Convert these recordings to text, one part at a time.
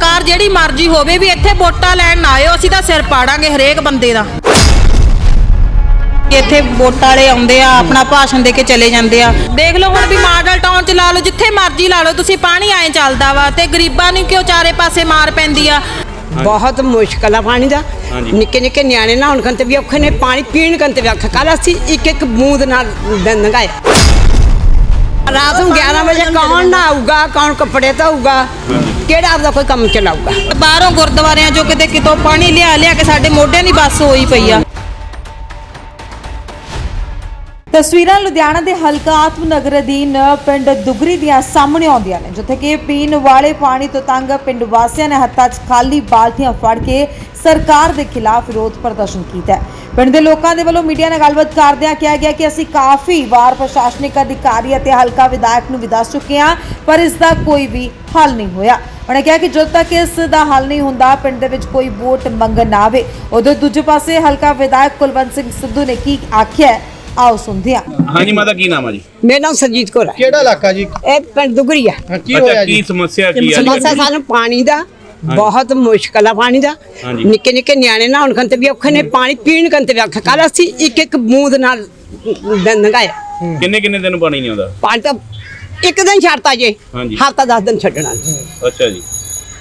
ਸਰਕਾਰ ਜਿਹੜੀ ਮਰਜ਼ੀ ਹੋਵੇ ਵੀ ਇੱਥੇ ਵੋਟਾਂ ਲੈਣ ਨਾ ਆਇਓ ਅਸੀਂ ਤਾਂ ਸਿਰ ਪਾੜਾਂਗੇ ਹਰੇਕ ਬੰਦੇ ਦਾ। ਇੱਥੇ ਵੋਟਾਂ ਵਾਲੇ ਆਉਂਦੇ ਆ ਆਪਣਾ ਭਾਸ਼ਣ ਦੇ ਕੇ ਚਲੇ ਜਾਂਦੇ ਆ। ਦੇਖ ਲਓ ਹੁਣ ਵੀ ਮਾਡਲ ਟਾਊਨ ਚ ਲਾ ਲਓ ਜਿੱਥੇ ਮਰਜ਼ੀ ਲਾ ਲਓ ਤੁਸੀਂ ਪਾਣੀ ਐਂ ਚੱਲਦਾ ਵਾ ਤੇ ਗਰੀਬਾਂ ਨੂੰ ਕਿਉਂ ਚਾਰੇ ਪਾਸੇ ਮਾਰ ਪੈਂਦੀ ਆ? ਬਹੁਤ ਮੁਸ਼ਕਲ ਆ ਪਾਣੀ ਦਾ। ਨਿੱਕੇ ਨਿੱਕੇ ਨਿਆਣੇ ਨਹਾਉਣ ਕੰਤੇ ਵੀ ਔਖੇ ਨੇ ਪਾਣੀ ਪੀਣ ਕੰਤੇ ਵੀ ਔਖਾ। ਕੱਲ ਅਸੀਂ ਇੱਕ ਇੱਕ ਬੂੰਦ ਨਾਲ ਲੰਘਾਇਆ ਰਾਤ ਨੂੰ 11 ਵਜੇ ਕੌਣ ਨਹਾਊਗਾ ਕੌਣ ਕੱਪੜੇ ਧੋਊਗਾ ਕਿਹੜਾ ਆਪਦਾ ਕੋਈ ਕੰਮ ਚਲਾਊਗਾ? ਬਾਹਰੋਂ ਗੁਰਦੁਆਰਿਆਂ ਚੋਂ ਕਿਤੇ ਕਿਤੋਂ ਪਾਣੀ ਲਿਆ ਲਿਆ ਕੇ ਸਾਡੇ ਮੋਢਿਆਂ ਦੀ ਬੱਸ ਹੋਈ ਪਈ ਆ। ਤਸਵੀਰਾਂ ਲੁਧਿਆਣਾ ਦੇ ਹਲਕਾ ਆਤਮਨਗਰ ਅਧੀਨ ਪਿੰਡ ਦੁਗਰੀ ਦੀਆਂ ਸਾਹਮਣੇ ਆਉਂਦੀਆਂ ਨੇ, ਜਿੱਥੇ ਕਿ ਪੀਣ ਵਾਲੇ ਪਾਣੀ ਤੋਂ ਤੰਗ ਪਿੰਡ ਵਾਸੀਆਂ ਨੇ ਹੱਥਾਂ 'ਚ ਖਾਲੀ ਬਾਲਟੀਆਂ ਫੜ ਕੇ ਸਰਕਾਰ ਦੇ ਖਿਲਾਫ ਵਿਰੋਧ ਪ੍ਰਦਰਸ਼ਨ ਕੀਤਾ ਹੈ। ਪਿੰਡ ਦੇ ਲੋਕਾਂ ਦੇ ਵੱਲੋਂ ਮੀਡੀਆ ਨਾਲ ਗੱਲਬਾਤ ਕਰਦਿਆਂ ਕਿਹਾ ਗਿਆ ਕਿ ਅਸੀਂ ਕਾਫੀ ਵਾਰ ਪ੍ਰਸ਼ਾਸਨਿਕ ਅਧਿਕਾਰੀ ਅਤੇ ਹਲਕਾ ਵਿਧਾਇਕ ਨੂੰ ਵੀ ਦੱਸ ਚੁੱਕੇ ਹਾਂ, ਪਰ ਇਸ ਦਾ ਕੋਈ ਵੀ ਹੱਲ ਨਹੀਂ ਹੋਇਆ। ਉਹਨੇ ਕਿਹਾ ਕਿ ਜਦੋਂ ਤੱਕ ਇਸ ਦਾ ਹੱਲ ਨਹੀਂ ਹੁੰਦਾ, ਪਿੰਡ ਦੇ ਵਿੱਚ ਕੋਈ ਵੋਟ ਮੰਗਣ ਨਾ ਆਵੇ। ਉਦੋਂ ਦੂਜੇ ਪਾਸੇ ਹਲਕਾ ਵਿਧਾਇਕ ਕੁਲਵੰਤ ਸਿੰਘ ਸਿੱਧੂ ਨੇ ਕੀ ਆਖਿਆ ਆਓ ਸੁਣਦੇ ਹਾਂ। ਹਾਂਜੀ ਮਾਤਾ ਕੀ ਨਾਮ ਆ ਜੀ? ਮੇਰਾ ਨਾਮ ਸਰਜੀਤ ਕੌਰ ਹੈ ਕਿਹੜਾ ਇਲਾਕਾ ਜੀ? ਇਹ ਪਿੰਡ ਦੁਗਰੀ ਆ। ਹਾਂ, ਕੀ ਅੱਛਾ ਹੋਇਆ ਕੀ ਜੀ? ਸਮੱਸਿਆ ਕੀ ਆ ਸਮੱਸਿਆ ਸਾਨੂੰ ਪਾਣੀ ਦਾ ਬਹੁਤ ਮੁਸ਼ਕਲ ਆ ਪਾਣੀ ਦਾ। ਹਾਂਜੀ। ਨਿੱਕੇ ਨਿੱਕੇ ਨਿਆਣੇ ਨਹਾਉਣ ਕੰਤੇ ਵੀ ਔਖੇ ਨੇ ਪਾਣੀ ਪੀਣ ਕੰਤੇ ਵੀ ਔਖਾ। ਕੱਲ ਅਸੀਂ ਇੱਕ ਇੱਕ ਬੂੰਦ ਨਾਲ ਦਿਨ ਲੰਘਾਇਆ। ਕਿੰਨੇ ਕਿੰਨੇ ਦਿਨ ਪਾਣੀ ਨਹੀਂ ਆਉਂਦਾ? ਪਾਣੀ ਤਾਂ ਇੱਕ ਦਿਨ ਛੱਡਤਾ ਜੇ। ਹਾਂਜੀ। ਹਫਤਾ 10 ਦਿਨ ਛੱਡਣਾ ਅੱਛਾ ਜੀ।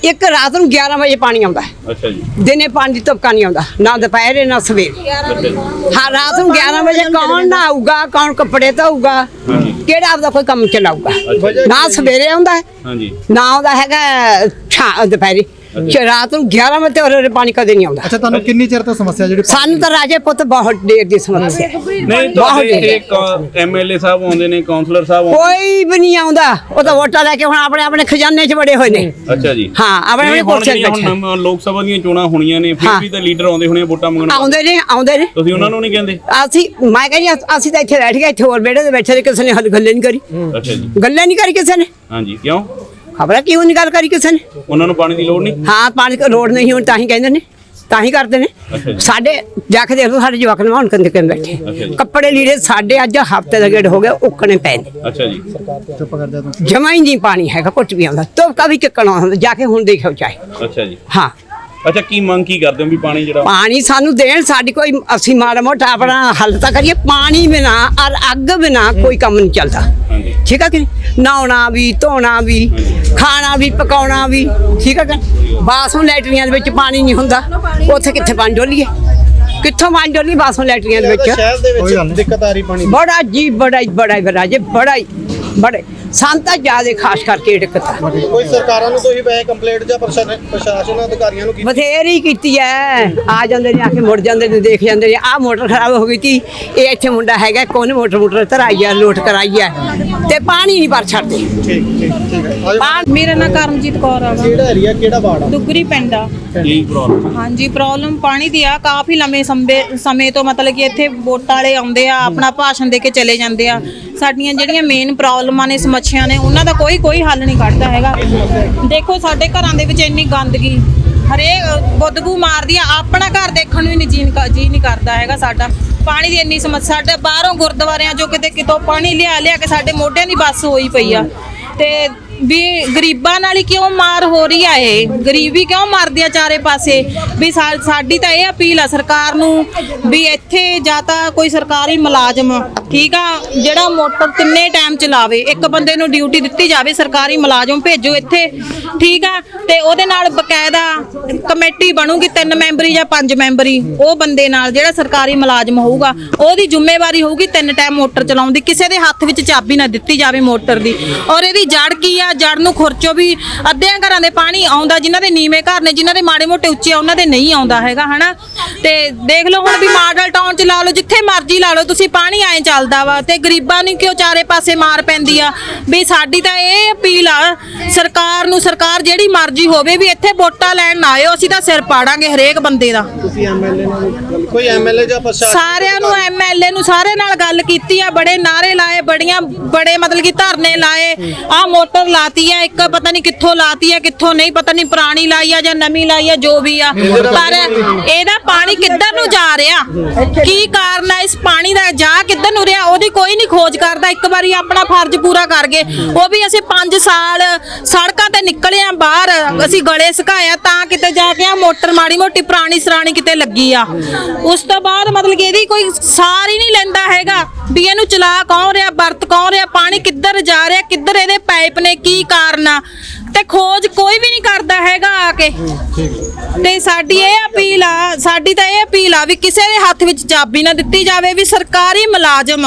ਇੱਕ ਰਾਤ ਨੂੰ 11 ਵਜੇ ਪਾਣੀ ਆਉਂਦਾ। ਹੈ। ਅੱਛਾ ਜੀ। ਦਿਨੇ ਪਾਣੀ ਦੀ ਧੁਪਕਾ ਨਹੀਂ ਆਉਂਦਾ ਨਾ ਦੁਪਹਿਰੇ ਨਾ ਸਵੇਰੇ। ਹਾਂ ਰਾਤ ਨੂੰ 11 ਵਜੇ ਕੌਣ ਨਹਾਊਗਾ ਕੌਣ ਕੱਪੜੇ ਧੋਊਗਾ। ਕਿਹੜਾ ਆਪਦਾ ਕੋਈ ਕੰਮ ਚਲਾਊਗਾ? ਨਾ ਸਵੇਰੇ ਆਉਂਦਾ ਹੈ ਹਾਂਜੀ। ਨਾ ਆਉਂਦਾ ਹੈਗਾ ਛਾ ਦੁਪਹਿਰੇ। ਰਾਤ ਨੂੰ 11 ਵਜੇ ਔਰ ਪਾਣੀ ਕਦੇ ਨਹੀਂ ਆਉਂਦਾ। ਅੱਛਾ ਤੁਹਾਨੂੰ ਕਿੰਨੀ ਚਿਰ ਤੋਂ ਸਮੱਸਿਆ ਜਿਹੜੀ ਸਾਨੂੰ ਤਾਂ ਰਾਜੇ ਪੁੱਤ ਬਹੁਤ ਦੇਰ ਦੀ ਸਮੱਸਿਆ। ਹੈ। ਨਹੀਂ ਤੁਹਾਡੇ ਐਮਐਲਏ ਸਾਹਿਬ ਆਉਂਦੇ ਨੇ ਕਾਉਂਸਲਰ ਸਾਹਿਬ ਆਉਂਦੇ ਕੋਈ ਵੀ ਨਹੀਂ ਆਉਂਦਾ। ਉਹ ਤਾਂ ਵੋਟਾਂ ਲੈ ਕੇ ਹੁਣ ਆਪਣੇ ਆਪਣੇ ਖਜ਼ਾਨੇ 'ਚ ਬੜੇ ਹੋਏ ਨੇ। ਅੱਛਾ ਜੀ। ਹਾਂ ਆਪਣੇ ਆਪਣੇ ਨਹੀਂ, ਹੁਣ ਲੋਕ ਸਭਾ ਦੀਆਂ ਚੋਣਾਂ ਹੋਣੀਆਂ ਨੇ ਫਿਰ। ਵੀ ਤਾਂ ਲੀਡਰ ਆਉਂਦੇ ਹੋਣੇ ਵੋਟਾਂ ਮੰਗਣ ਆਉਂਦੇ ਨੇ ਆਉਂਦੇ ਨੇ। ਤੁਸੀਂ ਉਹਨਾਂ ਨੂੰ ਨਹੀਂ ਕਹਿੰਦੇ? ਅਸੀਂ ਮੈਂ ਕਹਿੰਦੀ ਅਸੀਂ ਤਾਂ ਇੱਥੇ ਬੈਠ ਗਏ ਇੱਥੇ ਹੋਰ ਬੈਠੇ ਤੇ ਬੈਠੇ ਕਿਸੇ ਨੇ ਹੱਲ ਗੱਲੇ ਨਹੀਂ ਕਰੀ। ਅੱਛਾ ਜੀ। ਗੱਲੇ ਨਹੀਂ ਕਰੀ ਕਿਸੇ ਨੇ। ਹਾਂਜੀ ਕਿਉਂ? ਖਬਰ ਕਿਉਂ ਨਹੀਂ ਗੱਲ ਕਰੀ ਕਿਸੇ ਨੇ? ਉਹਨਾਂ ਨੂੰ ਪਾਣੀ ਦੀ ਲੋੜ ਨਹੀਂ? ਹਾਂ ਪਾਣੀ ਦੀ ਲੋੜ ਨਹੀਂ ਹੁਣ ਤਾਂ ਹੀ ਕਹਿੰਦੇ ਨੇ ਤਾਂ ਹੀ ਕਰਦੇ ਨੇ। ਸਾਡੇ ਜਾ। ਕੇ ਦੇਖ ਲਓ ਸਾਡੇ ਜਵਾਕ ਨਵਾਉਣ ਕੰਦੇ ਕਿਵੇਂ ਅੱਛਾ ਬੈਠੇ। ਕੱਪੜੇ ਲੀੜੇ ਸਾਡੇ ਅੱਜ ਹਫ਼ਤੇ ਦਾ ਗੇੜ ਹੋ ਗਿਆ ਉੱਕਣੇ ਪਏ ਨੇ। ਅੱਛਾ ਜੀ। ਚੁੱਪ ਕਰ ਜਾ ਤੂੰ। ਜਮਾ ਹੀ ਨਹੀਂ ਪਾਣੀ ਹੈਗਾ ਕੁਝ ਵੀ ਆਉਂਦਾ ਤੋਪਕਾ ਵੀ ਕਿੱਕਣਾ ਹੁੰਦਾ ਜਾ ਕੇ ਹੁਣ ਦੇਖਿਓ ਚਾਹੇ। ਅੱਛਾ ਜੀ। ਹਾਂ। ਅੱਛਾ ਕੀ ਮੰਗ ਕੀ ਕਰਦੇ ਹੋ ਵੀ ਪਾਣੀ ਜਿਹੜਾ ਪਾਣੀ ਸਾਨੂੰ ਦੇਣ ਸਾਡੀ ਕੋਈ ਅਸੀਂ ਮਾੜਾ ਮੋਟਾ ਆਪਣਾ ਹੱਲ ਤਾਂ ਕਰੀਏ ਪਾਣੀ ਬਿਨਾ ਔਰ ਅੱਗ ਬਿਨਾ ਕੋਈ ਕੰਮ ਨਹੀਂ ਚੱਲਦਾ। ਹਾਂਜੀ। ਠੀਕ ਹੈ ਕਿ ਨਹੀਂ? ਨਹਾਉਣਾ ਵੀ ਧੋਣਾ ਵੀ ਖਾਣਾ ਵੀ ਪਕਾਉਣਾ ਵੀ ਠੀਕ ਹੈ ਕਿ ਨਹੀਂ? ਬਾਥਰੂਮ ਲੈਟਰੀਆਂ ਦੇ ਵਿੱਚ ਪਾਣੀ ਨਹੀਂ ਹੁੰਦਾ। ਉੱਥੇ ਕਿੱਥੇ ਪਾਣੀ ਡੋਲੀਏ? ਕਿੱਥੋਂ ਪਾਣੀ ਡੋਲੀ ਬਾਥਰੂਮ ਲੈਟਰੀਆਂ ਦੇ ਵਿੱਚ? ਸ਼ਹਿਰ ਦੇ ਵਿੱਚ ਦਿੱਕਤ ਆ ਰਹੀ ਪਾਣੀ ਬੜਾ ਜੀ ਬੜਾ ਹੀ ਬੜਾ ਹੀ ਬੜਾ ਜੀ। ਬੜਾ ਹੀ ਬੜੇ। ਸੰਤਾ ਜਿਆਦੇ ਖਾਸ ਕਰਕੇ ਇਹ ਦਿੱਕਤ ਆ। ਕੋਈ ਸਰਕਾਰਾਂ ਨੂੰ ਤੁਸੀਂ ਵੈਸੇ ਕੰਪਲੇਂਟ ਜਾਂ ਪ੍ਰਸ਼ਾਸਨ ਪ੍ਰਸ਼ਾਸਨ ਅਧਿਕਾਰੀਆਂ ਨੂੰ ਕੀਤੀ ਬਥੇਰੀ ਕੀਤੀ ਐ। ਆ ਜਾਂਦੇ ਨੇ ਆ ਕੇ ਮੁੜ ਜਾਂਦੇ ਨੇ ਦੇਖ ਜਾਂਦੇ ਨੇ। ਆ ਮੋਟਰ ਖਰਾਬ ਹੋ ਗਈ ਤੀ ਇਹ ਇੱਥੇ ਮੁੰਡਾ ਹੈਗਾ ਕੋਨ ਮੋਟਰ ਮੋਟਰ ਧਰਾਈ ਆ ਲੋਟ ਕਰਾਈ ਆ ਤੇ ਪਾਣੀ ਨਹੀਂ ਭਰ ਛੱਡਦੇ। ਠੀਕ ਠੀਕ ਠੀਕ ਹੈ। ਮੇਰਾ ਨਾਂ ਕਰਮਜੀਤ ਕੌਰ ਆ ਕਿਹੜਾ ਏਰੀਆ ਕਿਹੜਾ ਵਾਰਡ ਆ? ਦੁਗਰੀ ਪਿੰਡ ਆ। ਕੀ ਪ੍ਰੋਬਲਮ ਹਾਂਜੀ ਪ੍ਰੋਬਲਮ ਪਾਣੀ ਦੀ ਆ। ਕਾਫੀ ਲੰਮੇ ਸਮੇਂ ਤੋਂ ਮਤਲਬ ਕਿ ਇੱਥੇ ਵੋਟਾਂ ਵਾਲੇ ਆਉਂਦੇ ਆ ਆਪਣਾ ਭਾਸ਼ਣ ਦੇ ਕੇ ਚਲੇ ਜਾਂਦੇ ਆ। ਸਾਡੀਆਂ ਜਿਹੜੀਆਂ ਮੇਨ ਪ੍ਰੋਬਲਮਾਂ ਨੇ ਸਮੱਸਿਆ ਨੇ, ਉਹਨਾਂ ਦਾ ਕੋਈ ਕੋਈ ਹੱਲ ਨਹੀਂ ਕੱਢਦਾ ਹੈਗਾ। ਦੇਖੋ ਸਾਡੇ ਘਰਾਂ ਦੇ ਵਿੱਚ ਇੰਨੀ ਗੰਦਗੀ, ਹਰੇਕ ਬਦਬੂ ਮਾਰਦੀ ਆ, ਆਪਣਾ ਘਰ ਦੇਖਣ ਨੂੰ ਹੀ ਨਹੀਂ ਜੀਨ ਜੀ ਨਹੀਂ ਕਰਦਾ ਹੈਗਾ ਸਾਡਾ। ਪਾਣੀ ਦੀ ਇੰਨੀ ਸਮੱਸਿਆ ਸਾਡੇ ਬਾਹਰੋਂ ਗੁਰਦੁਆਰਿਆਂ ਚੋਂ ਕਿਤੇ ਕਿਤੋਂ ਪਾਣੀ ਲਿਆ ਲਿਆ ਕੇ ਸਾਡੇ ਮੋਢਿਆਂ ਦੀ ਬੱਸ ਹੋਈ ਪਈ ਆ। ਤੇ ਵੀ ਗਰੀਬਾਂ ਨਾਲ ਹੀ ਕਿਉਂ ਮਾਰ ਹੋ ਰਹੀ ਆ ਇਹ? ਗਰੀਬੀ ਕਿਉਂ ਮਾਰਦੀ ਆ ਚਾਰੇ ਪਾਸੇ? ਵੀ ਸਾਡੀ ਤਾਂ ਇਹ ਅਪੀਲ ਆ ਸਰਕਾਰ ਨੂੰ ਵੀ ਇੱਥੇ ਜਾਂ ਤਾਂ ਕੋਈ ਸਰਕਾਰੀ ਮੁਲਾਜ਼ਮ ਠੀਕ ਆ, ਜਿਹੜਾ ਮੋਟਰ ਤਿੰਨੇ ਟਾਈਮ ਚਲਾਵੇ, ਇੱਕ ਬੰਦੇ ਨੂੰ ਡਿਊਟੀ ਦਿੱਤੀ ਜਾਵੇ, ਸਰਕਾਰੀ ਮੁਲਾਜ਼ਮ ਭੇਜੋ ਇੱਥੇ, ਠੀਕ ਆ, ਤੇ ਉਹਦੇ ਨਾਲ ਬਕਾਇਦਾ ਕਮੇਟੀ ਬਣੂਗੀ, ਤਿੰਨ ਮੈਂਬਰੀ ਜਾਂ ਪੰਜ ਮੈਂਬਰੀ, ਉਹ ਬੰਦੇ ਨਾਲ ਜਿਹੜਾ ਸਰਕਾਰੀ ਮੁਲਾਜ਼ਮ ਹੋਊਗਾ, ਉਹਦੀ ਜ਼ਿੰਮੇਵਾਰੀ ਹੋਊਗੀ ਤਿੰਨ ਟਾਈਮ ਮੋਟਰ ਚਲਾਉਣ ਦੀ, ਕਿਸੇ ਦੇ ਹੱਥ ਵਿੱਚ ਚਾਬੀ ਨਾ ਦਿੱਤੀ ਜਾਵੇ ਮੋਟਰ ਦੀ। ਔਰ ਇਹਦੀ ਜੜ ਕੀ ਆ? ਜੜ ਨੂੰ ਖੁਰਚੋ ਵੀ ਅੱਧਿਆਂ ਘਰਾਂ ਦੇ ਪਾਣੀ ਆਉਂਦਾ ਜਿਨ੍ਹਾਂ ਦੇ ਨੀਵੇਂ ਘਰ ਨੇ ਜਿਨ੍ਹਾਂ ਦੇ ਮਾੜੇ ਮੋਟੇ ਉੱਚੇ ਆ ਉਹਨਾਂ ਦੇ ਨਹੀਂ ਆਉਂਦਾ ਹੈਗਾ ਹਨਾ? ਤੇ ਦੇਖ ਲਓ ਹੁਣ ਵੀ ਮਾਡਲ ਟਾਊਨ ਚ ਲਾ ਲਓ ਜਿੱਥੇ ਮਰਜ਼ੀ ਲਾ ਲਓ ਤੁਸੀਂ ਪਾਣੀ ਐਂ ਚੱਲਦਾ ਵਾ ਤੇ ਗਰੀਬਾਂ ਨੂੰ ਕਿਉਂ ਚਾਰੇ ਪਾਸੇ ਮਾਰ ਪੈਂਦੀ ਆ? ਵੀ ਸਾਡੀ ਤਾਂ ਇਹ ਅਪੀਲ ਆ ਸਰਕਾਰ ਨੂੰ ਸਰਕਾਰ ਜਿਹੜੀ ਮਰਜ਼ੀ ਹੋਵੇ ਵੀ ਇੱਥੇ ਵੋਟਾਂ ਲੈਣ ਨਾ ਆਇਓ ਅਸੀਂ ਤਾਂ ਸਿਰ ਪਾੜਾਂਗੇ ਹਰੇਕ ਬੰਦੇ ਦਾ। ਤੁਸੀਂ ਐਮਐਲਏ ਨਾਲ ਕੋਈ ਐਮਐਲਏ ਜਾਂ ਪ੍ਰਸ਼ਾਸਨ ਸਾਰਿਆਂ ਨੂੰ ਐਮਐਲਏ ਨੂੰ ਸਾਰੇ ਨਾਲ ਗੱਲ ਕੀਤੀ ਆ ਬੜੇ ਨਾਰੇ ਲਾਏ ਬੜੀਆਂ ਬੜੇ ਮਤਲਬ ਕਿ ਧਰਨੇ ਲਾਏ ਆ ਮੋਟਰ ਲਾਤੀ ਆ ਇੱਕ ਪਤਾ ਨਹੀਂ ਕਿੱਥੋਂ ਲਾਤੀ ਆ ਕਿੱਥੋਂ ਨਹੀਂ ਪਤਾ ਨਹੀਂ ਪੁਰਾਣੀ ਲਾਈ ਆ ਜਾਂ ਨਵੀਂ ਲਾਈ ਆ ਜੋ ਵੀ ਆ। ਪਰ ਇਹਦਾ ਪਾਣੀ ਕਿੱਧਰ ਨੂੰ ਜਾ ਰਿਹਾ? ਕੀ ਕਾਰਨ ਹੈ ਇਸ ਪਾਣੀ ਦਾ? ਜਾ ਕਿੱਧਰ ਨੂੰ ਰਿਹਾ? ਉਹਦੀ ਕੋਈ ਨਹੀਂ ਖੋਜ ਕਰਦਾ। ਇੱਕ ਵਾਰੀ ਆਪਣਾ ਫਰਜ਼ ਪੂਰਾ ਕਰ ਗਏ ਉਹ ਵੀ ਅਸੀਂ 5 ਸਾਲ ਸੜਕਾਂ ਤੇ ਨਿਕਲੇ ਆ ਬਾਹਰ, ਅਸੀਂ ਗਲੇ ਸੁਕਾਇਆ ਤਾਂ ਕਿਤੇ ਜਾ ਕੇ ਆ ਮੋਟਰ ਮਾੜੀ ਮੋਟੀ ਪੁਰਾਣੀ ਸਰਾਣੀ ਕਿਤੇ ਲੱਗੀ ਆ। ਉਸ ਤੋਂ ਬਾਅਦ ਮਤਲਬ ਕਿ ਇਹਦੀ ਕੋਈ ਸਾਰ ਹੀ ਨਹੀਂ ਲੈਂਦਾ ਹੈਗਾ ਵੀ ਇਹਨੂੰ ਚਲਾ ਕੌਣ ਰਿਹਾ, ਵਰਤ ਕੌਣ ਰਿਹਾ, ਪਾਣੀ ਕਿੱਧਰ ਜਾ ਰਿਹਾ, ਕਿੱਧਰ ਇਹਦੇ ਪਾਈਪ ਨੇ ਕੀ ਕਾਰਨ ਆ। ਤੇ ਖੋਜ ਕੋਈ ਵੀ ਨਹੀਂ ਕਰਦਾ ਹੈਗਾ ਆ ਕੇ। ਤੇ ਸਾਡੀ ਇਹ ਅਪੀਲ ਆ, ਸਾਡੀ ਤਾਂ ਇਹ ਅਪੀਲ ਆ ਵੀ ਕਿਸੇ ਦੇ ਹੱਥ ਵਿੱਚ ਚਾਬੀ ਨਾ ਦਿੱਤੀ ਜਾਵੇ ਵੀ ਸਰਕਾਰੀ ਮੁਲਾਜ਼ਮ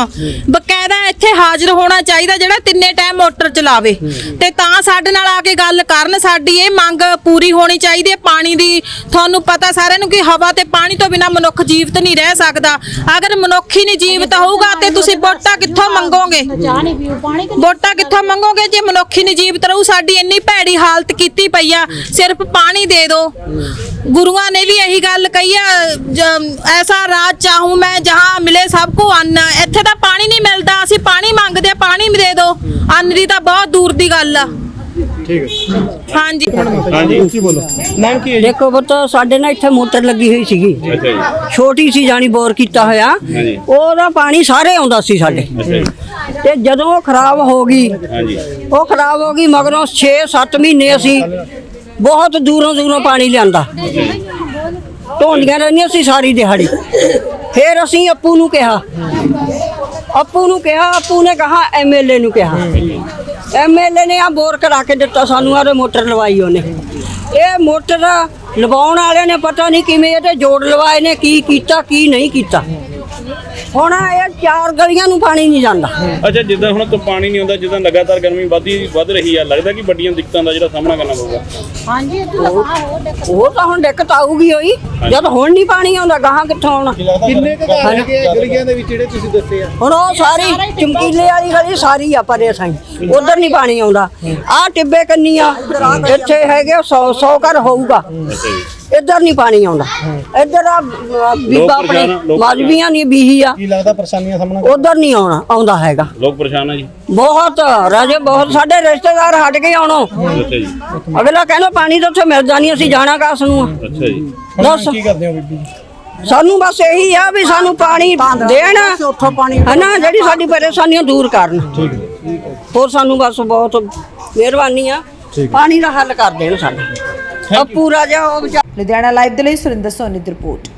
ਇੱਥੇ ਹਾਜ਼ਰ ਹੋਣਾ ਚਾਹੀਦਾ ਜਿਹੜਾ ਤਿੰਨੇ ਟਾਈਮ ਮੋਟਰ ਚਲਾਵੇ। ਤੇ ਤਾਂ ਸਾਡੇ ਨਾਲ ਆ ਕੇ ਗੱਲ ਕਰਨ, ਸਾਡੀ ਇਹ ਮੰਗ ਪੂਰੀ ਹੋਣੀ ਚਾਹੀਦੀ ਹੈ। ਪਾਣੀ ਦੀ ਤੁਹਾਨੂੰ ਪਤਾ ਸਾਰਿਆਂ ਨੂੰ ਕਿ ਹਵਾ ਤੇ ਪਾਣੀ ਤੋਂ ਬਿਨਾ ਮਨੁੱਖ ਜੀਵਤ ਨਹੀਂ ਰਹਿ ਸਕਦਾ। ਅਗਰ ਮਨੁੱਖ ਹੀ ਨਹੀਂ ਜੀਵਤ ਹੋਊਗਾ, ਤੇ ਤੁਸੀਂ ਵੋਟਾਂ ਕਿੱਥੋਂ ਮੰਗੋਗੇ? ਵੋਟਾਂ ਕਿੱਥੋਂ ਮੰਗੋਗੇ? ਜੇ ਮਨੁੱਖ ਹੀ ਨਹੀਂ ਜੀਵਤ ਰਹੂ, ਸਾਡੀ ਇੰਨੀ ਭੈੜੀ ਹਾਲਤ ਕੀਤੀ ਪਈ ਆ, ਸਿਰਫ ਪਾਣੀ ਦੇ ਦਿਓ। ਗੁਰੂਆਂ ਨੇ ਵੀ ਇਹੀ ਗੱਲ ਕਹੀ ਆ ਜ- ਐਸਾ ਰਾਜ ਚਾਹੂੰ ਮੈਂ ਜਹਾਂ ਮਿਲੇ ਸਭ ਕੋ ਅੰਨ। ਇੱਥੇ ਤਾਂ ਪਾਣੀ ਨਹੀਂ ਮਿਲਦਾ ਅਸੀਂ ਪਾਣੀ ਮੰਗਦੇ ਆ ਪਾਣੀ ਵੀ ਦੇ ਦਿਓ ਅੰਨ ਦੀ ਤਾਂ ਬਹੁਤ ਦੂਰ ਦੀ ਗੱਲ ਆ। ਠੀਕ ਹੈ। ਹਾਂਜੀ। ਹਾਂਜੀ। ਉੱਚੀ ਬੋਲੋ। ਨਾਮ ਕੀ ਹੈ ਜੀ? ਦੇਖੋ ਪੁੱਤ ਸਾਡੇ ਨਾਲ ਇੱਥੇ ਮੋਟਰ ਲੱਗੀ ਹੋਈ ਸੀਗੀ। ਅੱਛਾ ਜੀ। ਛੋਟੀ ਸੀ ਜਾਣੀ ਬੋਰ ਕੀਤਾ ਹੋਇਆ। ਹਾਂਜੀ। ਉਹਦਾ ਪਾਣੀ ਸਾਰੇ ਆਉਂਦਾ ਸੀ ਸਾਡੇ। ਅੱਛਾ ਜੀ। ਤੇ ਜਦੋਂ ਉਹ ਖਰਾਬ ਹੋ ਗਈ ਹਾਂਜੀ। ਉਹ ਖਰਾਬ ਹੋ ਗਈ ਮਗਰੋਂ 6-7 ਮਹੀਨੇ ਅਸੀਂ ਬਹੁਤ ਦੂਰੋਂ ਦੂਰੋਂ ਪਾਣੀ ਲਿਆਂਦਾ। ਢੋਂਡੀਆਂ ਰਹਿੰਦੀਆਂ ਸੀ ਸਾਰੀ ਦਿਹਾੜੀ। ਫਿਰ ਅਸੀਂ ਅੱਪੂ ਨੂੰ ਕਿਹਾ, ਅੱਪੂ ਨੂੰ ਕਿਹਾ, ਅੱਪੂ ਨੇ ਕਹਾ ਐਮਐਲਏ ਨੂੰ ਕਿਹਾ। ਐਮਐਲਏ ਨੇ ਆ ਬੋਰ ਕਰਾ ਕੇ ਦਿੱਤਾ ਸਾਨੂੰ ਆਰੇ ਮੋਟਰ ਲਵਾਈ ਉਹਨੇ। ਇਹ ਮੋਟਰ ਲਵਾਉਣ ਵਾਲਿਆਂ ਨੇ ਪਤਾ ਨਹੀਂ ਕਿਵੇਂ ਇਹਦੇ ਜੋੜ ਲਵਾਏ ਨੇ, ਕੀ ਕੀਤਾ, ਕੀ ਨਹੀਂ ਕੀਤਾ। ਹੁਣ ਇਹ ਚਾਰ ਗਲੀਆਂ ਨੂੰ ਪਾਣੀ ਨਹੀਂ ਜਾਂਦਾ। ਅੱਛਾ ਜਿੱਦਾਂ ਹੁਣ ਤੋਂ ਪਾਣੀ ਨਹੀਂ ਆਉਂਦਾ ਜਿੱਦਾਂ ਲਗਾਤਾਰ ਗਰਮੀ ਵਧਦੀ ਵੱਧ ਰਹੀ ਆ ਲੱਗਦਾ ਕਿ ਵੱਡੀਆਂ ਦਿੱਕਤਾਂ ਦਾ ਜਿਹੜਾ ਸਾਹਮਣਾ ਕਰਨਾ ਪਊਗਾ। ਉਹ ਤਾਂ ਹੁਣ ਦਿੱਕਤ ਆਊਗੀ ਹੋਈ ਜਦ ਹੁਣ ਨਹੀਂ ਪਾਣੀ ਆਉਂਦਾ ਗਾਹਾਂ ਕਿੱਥੋਂ ਆਉਣਾ? ਕਿੰਨੇ ਕੁ ਘਰ ਹੈਗੇ ਆ ਗਲੀਆਂ ਦੇ ਵਿੱਚ ਜਿਹੜੇ ਤੁਸੀਂ ਦੱਸੇ ਆ? ਹੁਣ ਉਹ ਸਾਰੀ ਚਮਕੀਲੇ ਵਾਲੀ ਗਲੀ ਸਾਰੀ ਆ ਪਰੇ ਸਾਈ। ਉਧਰ ਨਹੀਂ ਪਾਣੀ ਆਉਂਦਾ। ਆ ਟਿੱਬੇ ਕੰਨੀ ਆ ਇੱਥੇ ਹੈਗੇ 100 100 ਘਰ ਹੋਊਗਾ। ਅੱਛਾ ਜੀ। ਇੱਧਰ ਨਹੀਂ ਪਾਣੀ ਆਉਂਦਾ। ਇੱਧਰ ਆ ਬੀਬਾ ਆਪਣੇ ਮਾਜਵੀਆਂ ਨਹੀਂ ਬੀਹੀ ਆ। ਕੀ ਲੱਗਦਾ ਪਰੇਸ਼ਾਨੀਆਂ ਸਾਹਮਣਾ? ਉਧਰ ਨਹੀਂ ਆਉਣਾ ਆਉਂਦਾ ਹੈਗਾ। ਲੋਕ ਪਰੇਸ਼ਾਨ ਆ ਜੀ। ਬਹੁਤ ਰਾਜੇ ਬਹੁਤ ਸਾਡੇ ਰਿਸ਼ਤੇਦਾਰ ਹਟ ਗਏ ਆਉਣੋਂ। ਅੱਛਾ ਜੀ। ਅਗਲਾ ਕਹਿੰਦਾ ਪਾਣੀ ਤਾਂ ਉੱਥੇ ਮਿਲਦਾ ਨਹੀਂ ਅਸੀਂ ਜਾਣਾ ਕਾਸ ਨੂੰ ਆ। ਅੱਛਾ ਜੀ। ਦੱਸ। ਕੀ ਕਰਦੇ ਹੋ ਬੀਬੀ ਜੀ? ਸਾਨੂੰ ਬਸ ਇਹੀ ਆ ਵੀ ਸਾਨੂੰ ਪਾਣੀ ਦੇਣ। ਉੱਥੋਂ ਪਾਣੀ ਹਨਾ ਜਿਹੜੀ ਸਾਡੀ ਪਰੇਸ਼ਾਨੀਆਂ ਦੂਰ ਕਰਨ। ਹੋਰ ਸਾਨੂੰ ਬਸ ਬਹੁਤ ਮਿਹਰਬਾਨੀ ਆ। ਪਾਣੀ ਦਾ ਹੱਲ ਕਰ ਦੇਣ ਸਾਡਾ। ਆ ਪੂਰਾ ਜਿਹਾ ਉਹ ਲੁਧਿਆਣਾ ਲਾਈਵ ਦੇ ਲਈ ਸੁਰਿੰਦਰ ਸੋਨੀ ਦੀ ਰਿਪੋਰਟ।